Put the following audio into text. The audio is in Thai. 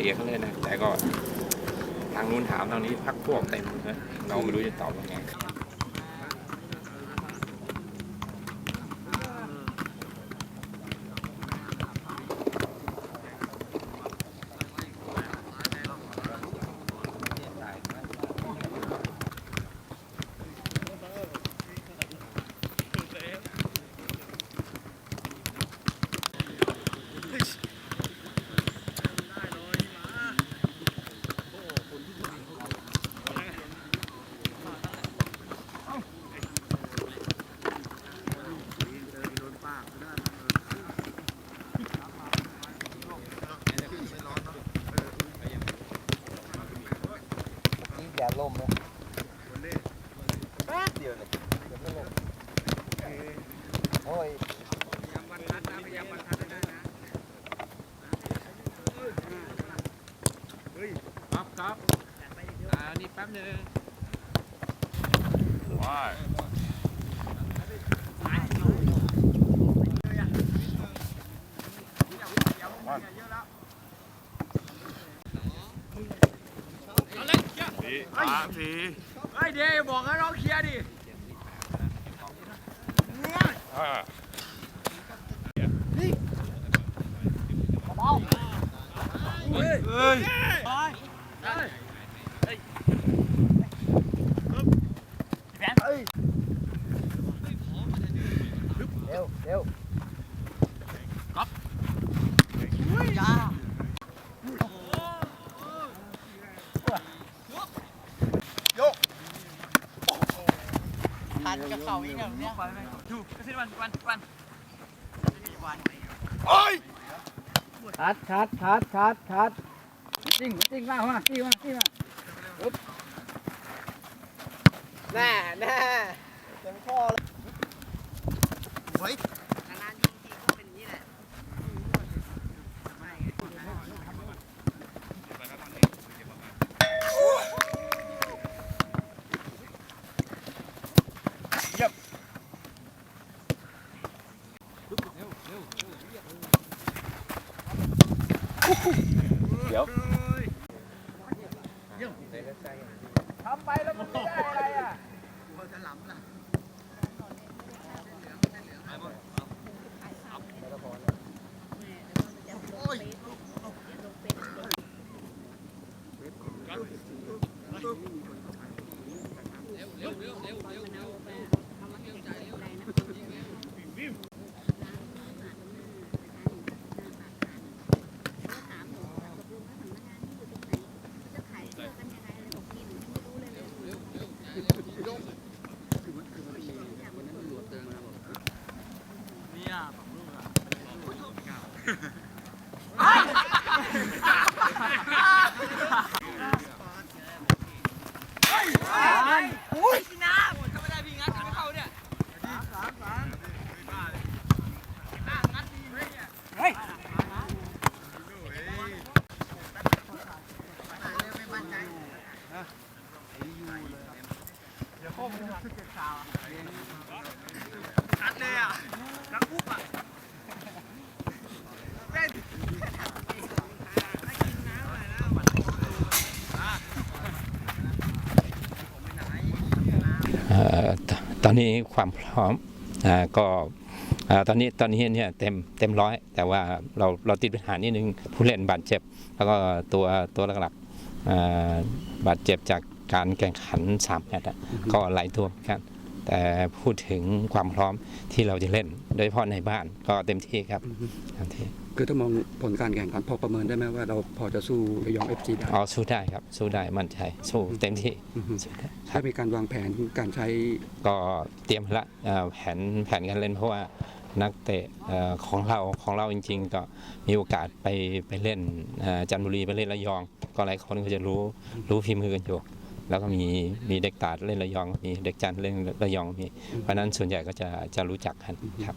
ละเอียดเขาเลยนะ แต่ก็ทางนู้นถามทางนี้พักพวกเต็มเลยเราไม่รู้จะตอบยังไง นี่แดดลมนะแป๊บเดียวเลยเดี๋ยวไม่ลมโอ้ยครับครับอ่านี่แป๊บนึงว้าย สามสี่ไอ้เดย์บอกให้เราเคลียร์ดิห้าเฮ้ยเฮ้ยเร็วเร็วทันกับ เขาอีกแล้วเนี่ยดูสิวันวันวันวันโอ้ยคัดคัดคัดคัดคัดจริงจริงมากมากจริงมากจริงมากแน่แน่เต็มข้อเลยเฮ้งทีก็เป็นอย่างนี้แหละ ทำไปแล้วมันไม่ได้อะไรอะ เนี่ย อุ้ยน้ำถ้าไม่ได้พี่งัดไม่เข้าเนี่ยเฮ้ย ชัดเลยอะนักปุ๊บอะเต้นเอ่อตอนนี้ความพร้อมอก็ตอนนี้ตอนนี้เนี่ยเต็มเต็มร้อย แต่ว่าเราเราติดปัญหานิดนึงผู้เล่นบาดเจ็บ แล้วก็ตัวตัวหลักๆบาดเจ็บจากการแข่งขันสามแมตช์ก็หลายตัวเหมือนกัน แต่พูดถึงความพร้อมที่เราจะเล่น โดยเฉพาะในบ้านก็เต็มที่ครับเต็มที่คือถ้ามองผลการแข่งขันพอประเมินได้ไหมว่าเราพอจะสู้ระยองเอฟซีได้อ๋อสู้ได้ครับ สู้ได้มั่นใจสู้เต็มที่อือฮึสู้ได้ครัได้บมีการวางแผนการใช้ก็เตรียมละเอ่อแผนแผนการเล่นเพราะว่านักเตะเอ่อของเราของเราจริง ๆ ก็มีโอกาสไปไปเล่นเอ่อจันทบุรีไปเล่นระยอง ก็หลายคนก็จะรู้รู้ฝีมือกันอยู่ แล้วก็มีมีเด็กตาดเล่นระยองมีเด็กจันทร์เล่นระยองมีเพราะนั้นส่วนใหญ่ก็จะจะรู้จักกันครับ